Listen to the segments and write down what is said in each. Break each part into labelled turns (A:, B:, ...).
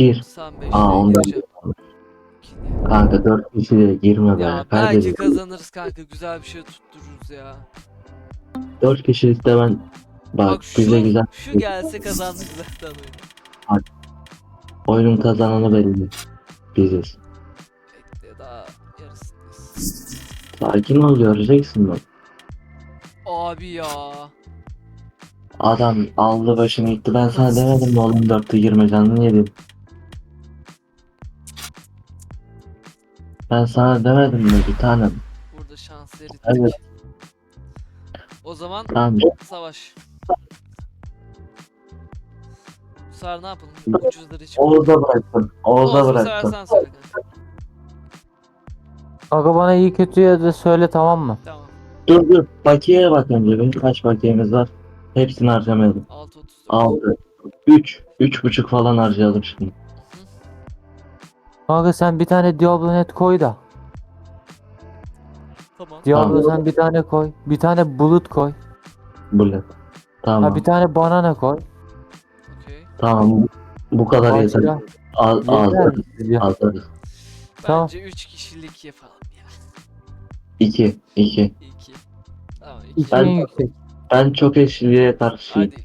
A: Gir.
B: Sen
A: Aa
B: 5'e
A: ondan.
B: gireceğim.
A: Kanka 4 kişi de girme be.
B: Ya belki kazanırız kanka güzel bir şey tuttururuz ya.
A: 4 kişilikte ben bak,
B: Bak şu,
A: bize güzel
B: şu gelse kazandık zaten oyunu.
A: oyunun kazananı belli. Biziz.
B: Bekle daha yarısındayız.
A: Sakin ol göreceksin bak.
B: Abi ya.
A: Adam aldı başını gitti. Ben sana demedim mi oğlum 4'te girme canını Ben sana demedim mi bir tanem.
B: Burada şans erittik.
A: Evet.
B: O zaman
A: Tamam.
B: savaş. Bu sefer ne yapalım? Ucuzları hiç
A: Oğuz'a bıraktım. Oğuz'a bıraktım.
B: sen söyle kanka.
C: Kanka bana iyi kötü ya da söyle tamam mı?
B: Tamam.
A: Dur dur. Bakiyeye bak önce bir. Kaç bakiyemiz var? Hepsini harcamayalım.
B: 6.34.
A: 6. 3. 3.5 falan harcayalım şimdi.
C: Kanka sen bir tane Diablo net koy da.
B: Tamam.
C: Diablo
A: Tamam.
C: sen bir tane koy. Bir tane bulut koy.
A: Bullet. Tamam.
C: Ha bir tane banana koy.
B: Okey.
A: Tamam. Bu kadar yeter.
C: Başka.
A: Az az
C: Yeter. Ya.
A: az.
C: Tamam.
B: Bence 3 kişilik yapalım ya.
A: 2 2.
B: 2. Tamam 2.
C: İki
A: Ben-
C: yüksek.
A: Ben çok eşliliğe karşıyım.
B: Hadi.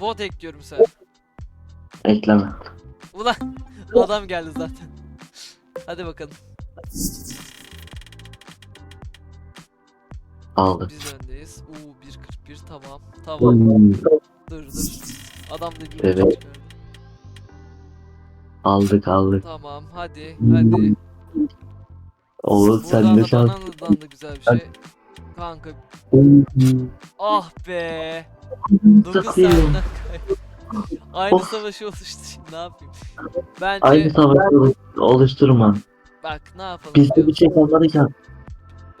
B: Bot ekliyorum sen.
A: Ekleme.
B: Ulan adam geldi zaten. Hadi bakalım.
A: Aldı.
B: Biz öndeyiz. Uuu 1.41 tamam. Tamam.
A: Hmm,
B: Dur dur. Adam da bir
A: Evet. Aldık aldık.
B: Tamam hadi hadi.
A: Oğuz
B: Buradan
A: sen de
B: da
A: şans.
B: bananadan da güzel bir şey. Kanka ah be. 9
A: Satayım.
B: Aynı
A: Of.
B: savaşı oluştu şimdi ne yapayım. Bence
A: Aynı savaşı oluşturma.
B: bak ne yapalım
A: Biz de
B: biliyor
A: bir şey kalmadı
B: musun?
A: ki.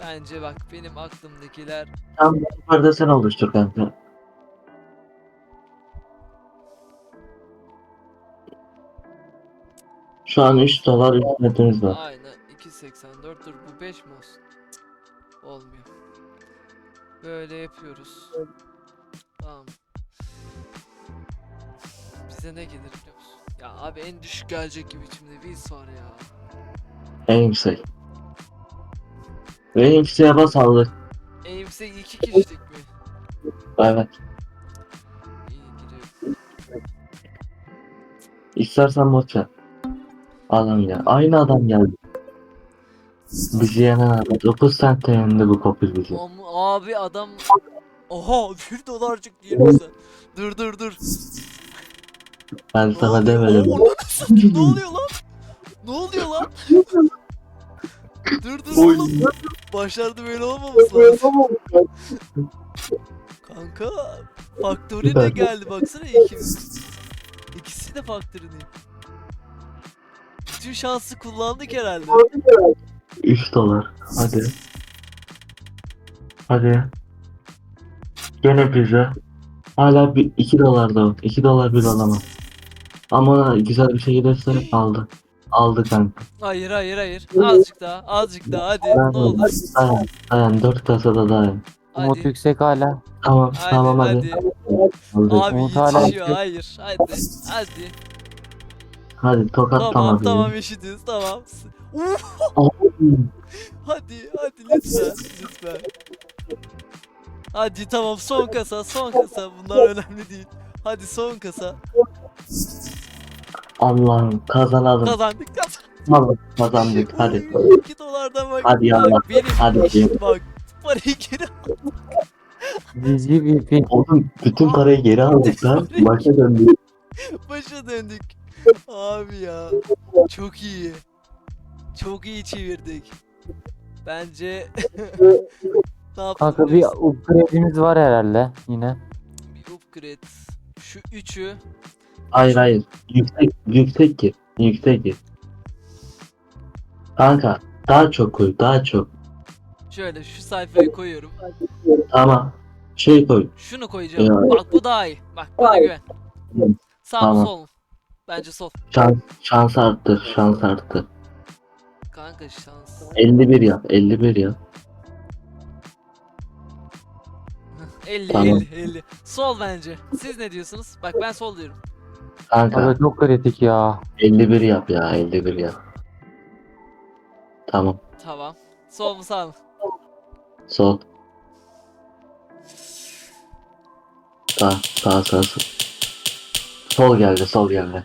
B: Bence bak benim aklımdakiler
A: Tam yukarıda sen oluştur kanka. Şu an 3 dolar hizmetimiz var.
B: Aynen 2.84 dur bu 5 mi olsun? Cık, Olmuyor. Böyle yapıyoruz. Tamam. Bize ne gelir biliyor musun? Ya abi en düşük gelecek gibi içimde Wills var ya.
A: En yüksek. Ve en yükseğe bas aldık.
B: En yüksek iki kişilik mi?
A: Evet.
B: İyi giriyor.
A: İstersen bot yap. Adam gel. Aynı adam geldi. Bizi yenen abi. 9 sent yendi bu kopil bizi.
B: Am- abi adam Oha 1 dolarcık diyelim sen. Dur dur dur.
A: Ben
B: Ne
A: sana demedim.
B: Satayım, ne oluyor lan? Ne oluyor lan? dur dur
A: Oy.
B: oğlum. Başlarda böyle olmaması lazım. Kanka Factory de geldi baksana ikimiz. İkisi de Factory değil. Bütün şansı kullandık herhalde.
A: 3 dolar. Hadi. Hadi. Gene bize. Hala bir 2 dolar da o. 2 dolar bir alamam. Ama güzel bir şey gelirse aldı. Aldı kanka.
B: Hayır hayır hayır. Azıcık daha azıcık daha hadi
A: Ben
B: ne olur.
A: Dayan. Dayan. 4 kasada dayan.
C: Umut
B: Hadi.
C: yüksek hala.
A: Tamam.
B: Hadi
A: tamam hadi.
B: hadi.
A: Aldık.
B: Abi
C: Umut hala
B: yetişiyor
C: yüksek.
B: hayır. Hadi hadi.
A: Hadi tokat
B: Tamam
A: tamam.
B: tamam eşitiz tamam. Uf, hadi hadi lütfen lütfen. Hadi tamam son kasa son kasa bunlar önemli değil. Hadi son kasa.
A: Allah'ım kazanalım.
B: Kazandık kazandık.
A: Tamam kazandık hadi.
B: 2 dolardan bak.
A: Hadi yallah.
B: Bak, benim
A: Hadi
B: eşit bak. Parayı geri
C: Cici bir pil.
A: Oğlum bütün parayı geri aldık lan. Başa döndük.
B: başa döndük. Abi ya. Çok iyi. Çok iyi çevirdik. Bence ne yaptık
C: Kanka bir upgrade'imiz var herhalde yine.
B: bir upgrade. Şu üçü
A: Hayır hayır. Yüksek yüksek gir. Yüksek gir. Kanka daha çok koy daha çok.
B: şöyle şu sayfaya koyuyorum.
A: Tamam. Şey koy.
B: Şunu koyacağım.
A: Ya.
B: Bak bu daha iyi. Bak bana güven. Sağ
A: Tamam.
B: sol? Bence sol.
A: Şans, şans arttır. Şans arttır.
B: Kanka şans.
A: 51 yap. 51 yap.
B: 50
A: Tamam.
B: 50 50. Sol bence. Siz ne diyorsunuz? Bak ben sol diyorum.
A: Kanka
C: Abi çok kritik ya.
A: 51 yap ya 51 yap. Tamam.
B: Tamam. Sol mu sağ mı?
A: Sol. Sağ sağ sağ. sağ. Sol geldi sol geldi.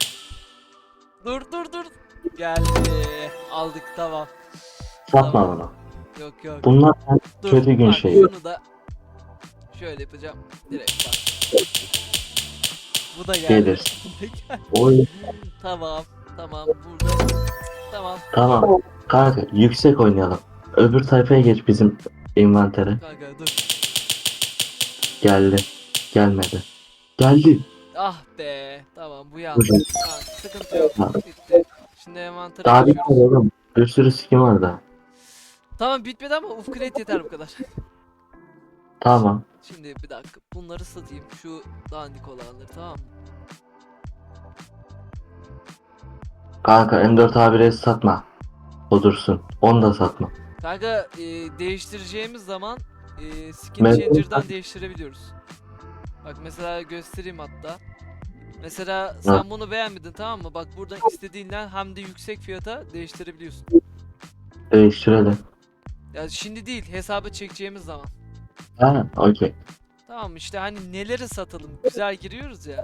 B: Dur dur dur. Geldi. Aldık tamam.
A: Satma
B: Tamam.
A: bunu.
B: Yok yok.
A: Bunlar
B: Dur,
A: kötü gün
B: bak,
A: şeyi.
B: Şunu da şöyle yapacağım. Direkt bak. Bu da geldi.
A: Gelir. Oy.
B: Tamam. Tamam. Burada. Tamam.
A: Tamam. Kanka yüksek oynayalım. Öbür sayfaya geç bizim envantere.
B: Kanka dur.
A: Geldi. Gelmedi. Geldi.
B: Ah be. Tamam bu.
A: Hocam.
B: Tamam, sıkıntı yok.
A: Tamam.
B: Bitti. Şimdi envantere
A: Daha bir
B: geçiyoruz.
A: oğlum. Bir sürü skin var da.
B: Tamam bitmedi ama ufk rate yeter bu kadar.
A: Tamam.
B: Şimdi bir dakika. Bunları satayım. Şu dandik olanları tamam mı?
A: Kanka M4 A1S satma. O dursun. Onu da satma.
B: Kanka e, değiştireceğimiz zaman e, skin
A: Ben-
B: changer'dan değiştirebiliyoruz. Bak mesela göstereyim hatta. Mesela sen bunu beğenmedin tamam mı? Bak buradan istediğinden hem de yüksek fiyata değiştirebiliyorsun.
A: Değiştirelim.
B: Ya şimdi değil hesaba çekeceğimiz zaman.
A: Ha okey.
B: Tamam işte hani neleri satalım güzel giriyoruz ya.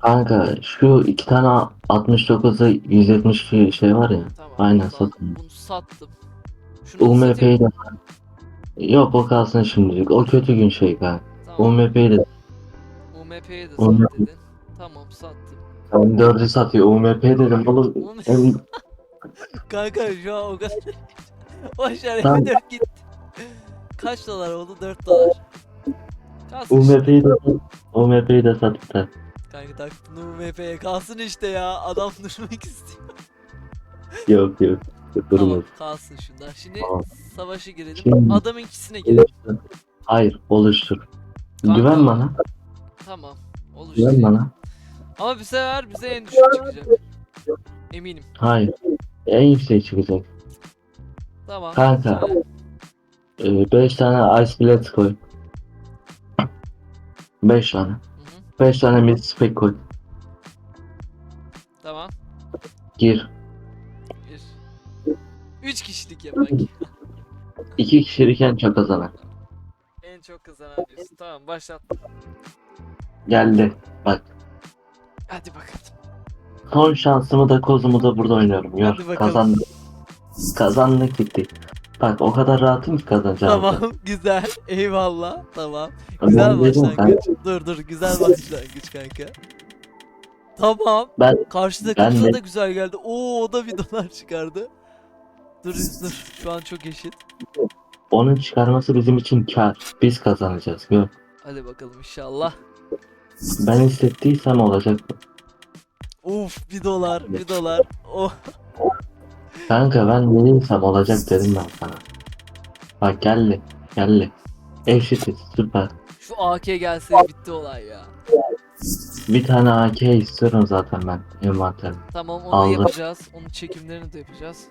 A: Kanka şu iki tane 69'da 172 şey var ya.
B: Tamam.
A: Aynen,
B: tamam.
A: satın.
B: Bunu sattım. Şunu.
A: UMP'yi de Yok o kalsın şimdilik. O kötü gün şey kanka.
B: Tamam.
A: UMP'yi de
B: UMP'ye de
A: UMP.
B: sat dedin. Tamam sattım.
A: M4'ü satıyor. UMP dedim oğlum.
B: UMP. Kanka şu an o kadar. Boş ver
A: Tamam.
B: M4 gitti. Kaç dolar oldu? 4 dolar. Kalsın işte.
A: UMP'yi de UMP'yi de sattık da.
B: Kanka taktın UMP'ye kalsın işte ya. Adam durmak istiyor.
A: Yok yok. Durmaz.
B: Tamam kalsın şunlar. Şimdi
A: Tamam.
B: savaşa girelim.
A: Şimdi-
B: Adamın ikisine girelim.
A: Oluştur. Hayır oluştur.
B: Kanka.
A: Güven bana.
B: Tamam. Olur
A: Güven
B: işte.
A: bana.
B: Ama bir sefer bize en düşük çıkacak. Eminim.
A: Hayır. En yüksek çıkacak.
B: Tamam.
A: Kanka.
B: Söyle.
A: 5 tane ice bilet koy. 5 tane.
B: Hı hı.
A: 5 tane mid spec koy.
B: Tamam.
A: Gir.
B: Bir. Üç kişilik yapak.
A: 2 kişiyken çok kazanan.
B: en çok kazanan diyorsun. Tamam başlat.
A: Geldi. Bak.
B: Hadi bakalım.
A: Son şansımı da kozumu da burada oynuyorum. Gör. Kazandık. Kazandık gitti. Bak o kadar rahatım ki kazanacağım.
B: Tamam güzel. Eyvallah. Tamam. Güzel başlangıç. Dur dur güzel başlangıç kanka. Tamam.
A: Ben
B: Karşı
A: Ben
B: da güzel geldi. Oo o da bir dolar çıkardı. Dur dur. Şu an çok eşit.
A: onun çıkarması bizim için kar. Biz kazanacağız. Gör.
B: Hadi bakalım inşallah.
A: Ben hissettiysem olacak.
B: Uf bir dolar bir dolar. Oh.
A: Kanka ben ne değilsem olacak dedim ben sana. Bak geldi. Geldi. Eşitiz. Süper.
B: Şu AK gelse bitti olay ya.
A: Bir tane AK istiyorum zaten ben envanterim.
B: Tamam onu
A: Aldım.
B: yapacağız. Onun çekimlerini de yapacağız.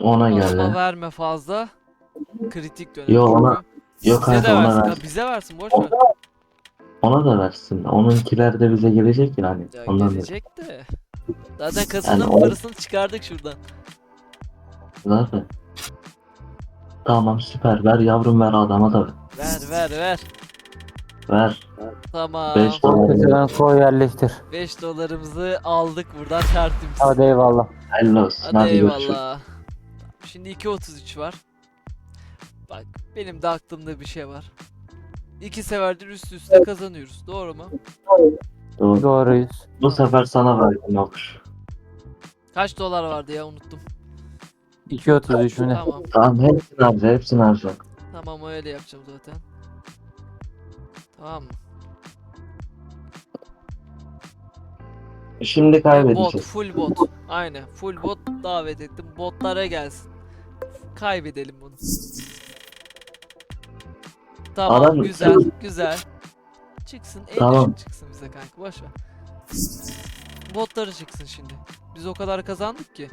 A: Ona
B: Ama
A: geldi.
B: verme fazla. Kritik dönem.
A: Yo,
B: çünkü.
A: ona- Yok
B: Bize de
A: kanka ona
B: versin.
A: ver.
B: Ha, bize versin boş ver.
A: Ona da versin. Onunkiler de bize gelecek yani.
B: Ya
A: Ondan da.
B: gelecek de. Zaten kasının
A: Yani o-
B: parasını çıkardık şuradan.
A: Zaten. Tamam süper. Ver yavrum ver adama da ver.
B: Ver ver ver.
A: Ver.
B: Tamam.
A: 5
C: Çok
A: dolar.
C: koy yerleştir.
B: 5 dolarımızı aldık buradan tertemiz.
C: Hadi eyvallah.
A: Helal olsun.
B: Hadi,
A: Hadi, görüşürüz.
B: eyvallah. Şimdi 2.33 var. Bak benim de aklımda bir şey var. İki seferdir üst üste kazanıyoruz. Doğru mu?
A: Doğru.
C: Doğruyuz.
A: Bu sefer sana verdim Avuç.
B: Kaç dolar vardı ya unuttum.
C: 2.33 mü ne?
B: Tamam.
A: Tamam hepsini harca hepsini harca.
B: Tamam öyle yapacağım zaten. Tamam mı?
A: Şimdi
B: Bot,
A: kaybedeceğiz.
B: full bot. Aynen, full bot davet ettim. Botlara gelsin. Kaybedelim bunu. Tamam,
A: Adam-
B: güzel, güzel. Çıksın, en
A: Tamam.
B: düşük çıksın bize kanka, boş ver. Botları çıksın şimdi. Biz o kadar kazandık ki.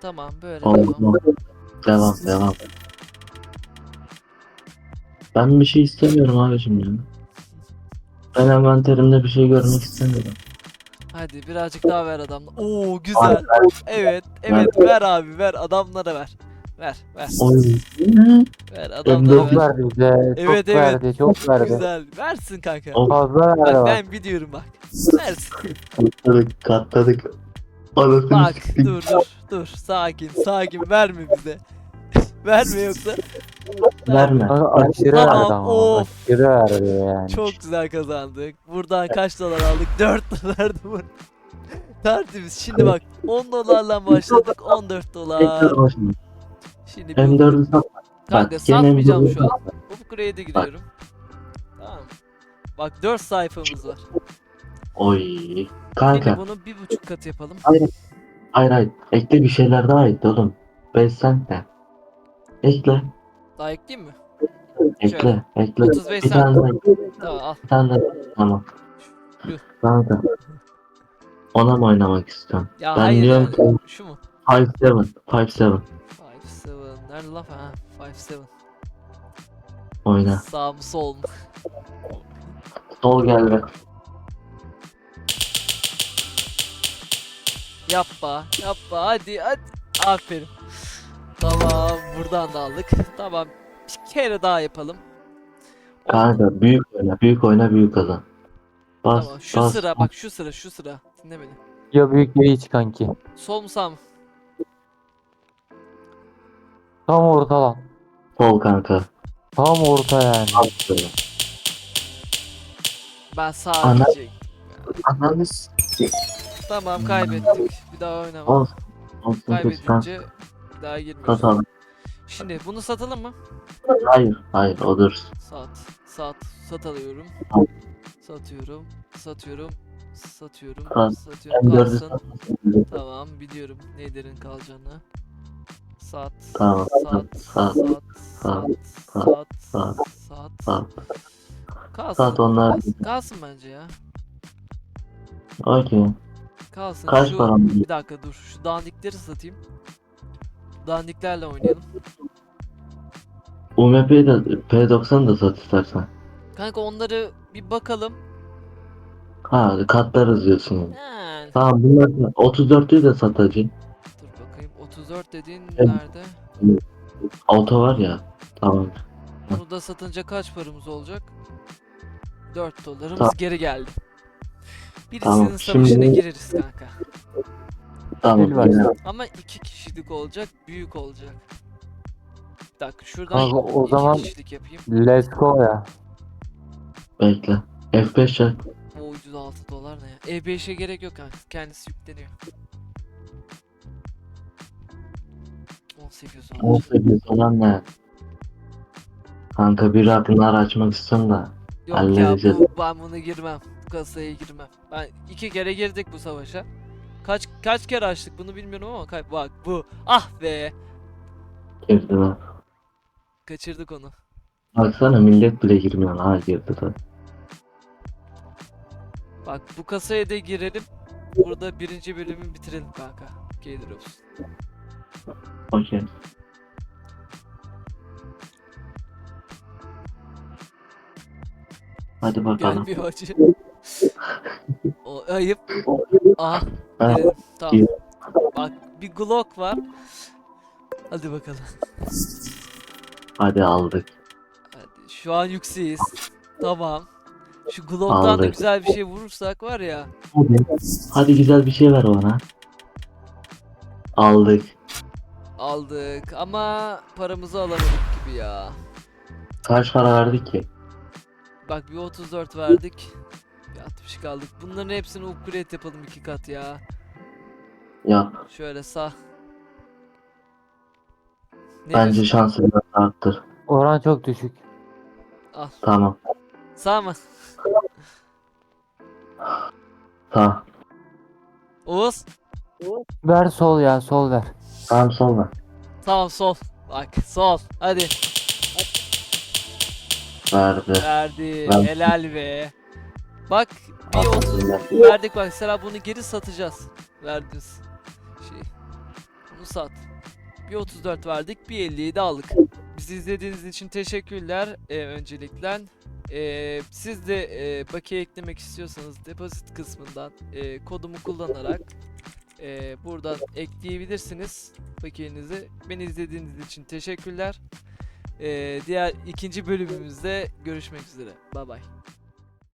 B: Tamam, böyle
A: Oldu.
B: devam.
A: Devam devam. Ben bir şey istemiyorum abicim ya. Ben envanterimde bir şey görmek istemiyorum.
B: Hadi birazcık daha ver adamla. Oo güzel. Evet evet ver abi ver adamlara ver. Ver ver.
A: Oy.
B: Ver
C: Çok
B: adamlara ver.
C: verdi bize. Çok
B: Evet, evet.
C: verdi. Çok verdi.
B: Güzel. Versin kanka.
A: O-
C: Fazla verdi
B: Bak
C: bak.
B: ben biliyorum bak. Versin.
A: Katladık katladık. Anasını
B: Bak
A: siktik.
B: dur dur dur sakin sakin verme bize. verme yoksa.
A: Verme.
C: Kanka Aşırı
B: Tamam,
C: verdi ama.
B: of.
C: Aşırı verdi yani.
B: Çok güzel kazandık. Buradan kaç dolar aldık? 4 dolar bu. Tertemiz. Şimdi bak 10 dolarla başladık 14 dolar.
A: Tekrar.
B: Şimdi bir
A: M4'ü sat.
B: kanka
A: Bak, gene
B: satmayacağım
A: M4'ü
B: şu an.
A: sat.
B: Upgrade'e giriyorum. Tamam. Bak 4 sayfamız var.
A: Oy.
B: Şimdi
A: Kanka.
B: bunu bir buçuk kat yapalım.
A: Hayır hayır. Ekle bir şeyler daha ekle oğlum. 5 cent de. Ekle.
B: Daha ekleyeyim mi?
A: Ekle. Ekle.
B: 35
A: Bir tane daha ekle.
B: Tamam al.
A: Bir tane daha. Tamam.
B: Şu.
A: Kanka. Ona mı oynamak istiyorum?
B: Ya
A: Ben
B: hayır
A: diyorum ki-
B: Şu mu?
A: 5-7. 5-7.
B: 5 7. Nerede laf ha? 5 7.
A: Oyna.
B: Sağ mı sol mu?
A: Sol gel be.
B: Yapma, yapma. Hadi, hadi. Aferin. Tamam, buradan da aldık. Tamam. Bir kere daha yapalım.
A: Kanka büyük oyna. Büyük oyna büyük kazan. Bas.
B: Tamam. Şu
A: bas.
B: sıra, bak şu sıra, şu sıra. Dinle beni.
C: Ya büyük ya iç kanki.
B: Sol mu sağ mı?
C: Tam orta lan.
A: Sol kanka.
C: Tam orta yani.
B: Ben sağ
A: Ana-. Ananı s-
B: Tamam, kaybettik. Bir daha oynama.
A: Olsun. Olsun kötü kanka.
B: Kaybedince bir daha girmiyoruz.
A: Katalım.
B: Şimdi bunu satalım mı?
A: Hayır. Hayır o dursun.
B: Sat, sat, sat alıyorum.
A: Al.
B: Satıyorum, satıyorum, satıyorum,
A: Al.
B: satıyorum.
A: M4'ü
B: Kalsın.
A: satmasın.
B: Tamam biliyorum nelerin kalacağını. Saat.
A: Tamam. Saat.
B: Saat. Saat. Saat.
A: Saat.
B: Saat.
A: Saat.
B: Kalsın.
A: Saat onlar.
B: Kalsın bence ya.
A: Okey.
B: Kalsın.
A: Kaç
B: şu,
A: param?
B: Bir dakika dur. Şu dandikleri satayım. Dandiklerle oynayalım.
A: UMP'yi de P90 da sat istersen.
B: Kanka onları bir bakalım.
A: Ha katlarız diyorsun. Yani. Tamam bunlar 34'ü de
B: satacağım. 34 dediğin
A: Evet.
B: nerede?
A: Auto var ya. Tamam.
B: Bunu da satınca kaç paramız olacak? 4 dolarımız
A: Tamam.
B: geri geldi. Birisinin
A: Tamam,
B: savaşına
A: şimdi-
B: gireriz kanka.
A: Tamam. Yine-
B: Ama iki kişilik olacak, büyük olacak. Bir dakika şuradan
C: Kanka, o
B: iki
C: zaman-
B: kişilik yapayım.
C: Let's go ya.
A: Bekle. F5 çek.
B: O ucuz 6 dolar ne ya? E5'e gerek yok kanka. Kendisi yükleniyor. 18 dolar.
A: 18 falan ne? Kanka bir akınlar açmak istiyorum da.
B: Yok ya
A: halledeceğiz.
B: bu, ben bunu girmem. Bu kasaya girmem. Ben iki kere girdik bu savaşa. Kaç kaç kere açtık bunu bilmiyorum ama kay- bak bu. Ah be.
A: Girdiler.
B: Kaçırdık onu.
A: Baksana millet bile girmiyor. Ha girdiler.
B: Bak bu kasaya da girelim. Burada birinci bölümü bitirelim kanka. Gelir olsun.
A: Okey. Hadi bakalım.
B: Gelmiyor acı. o ayıp. Ah.
A: Ha,
B: girelim. Tamam. Bak bir Glock var. Hadi bakalım.
A: hadi aldık.
B: Hadi. Şu an yükseğiz. Tamam. Şu Glock'tan da
A: Aldık.
B: güzel bir şey vurursak var ya.
A: Hadi. Hadi güzel bir şey ver bana. Aldık.
B: Aldık ama paramızı alamadık gibi ya.
A: Kaç para verdik ki?
B: Bak bir 34 verdik. Bir 60 kaldık. Bunların hepsini upgrade yapalım iki kat ya.
A: Yap.
B: Şöyle sağ. Ne
A: Bence
B: diyorsun?
A: arttır.
C: Oran çok düşük.
B: Al.
A: Tamam.
B: Sağ mı?
A: Tamam.
B: Oğuz.
C: Ver sol ya sol ver.
A: Tamam sonra.
B: Tamam sol. Bak sol. Hadi.
A: Verdi.
B: Verdi.
A: Ben-
B: Helal be. Bak bir 30
A: Alhamdülillah.
B: verdik bak. Mesela bunu geri satacağız. Verdiniz. Şey. Bunu sat. Bir 34 verdik. Bir 57 aldık. bizi izlediğiniz için teşekkürler e, öncelikle. E, siz de e, bakiye eklemek istiyorsanız depozit kısmından e, kodumu kullanarak e, buradan ekleyebilirsiniz bakiyenizi. Beni izlediğiniz için teşekkürler. E, diğer ikinci bölümümüzde görüşmek üzere. Bay bay.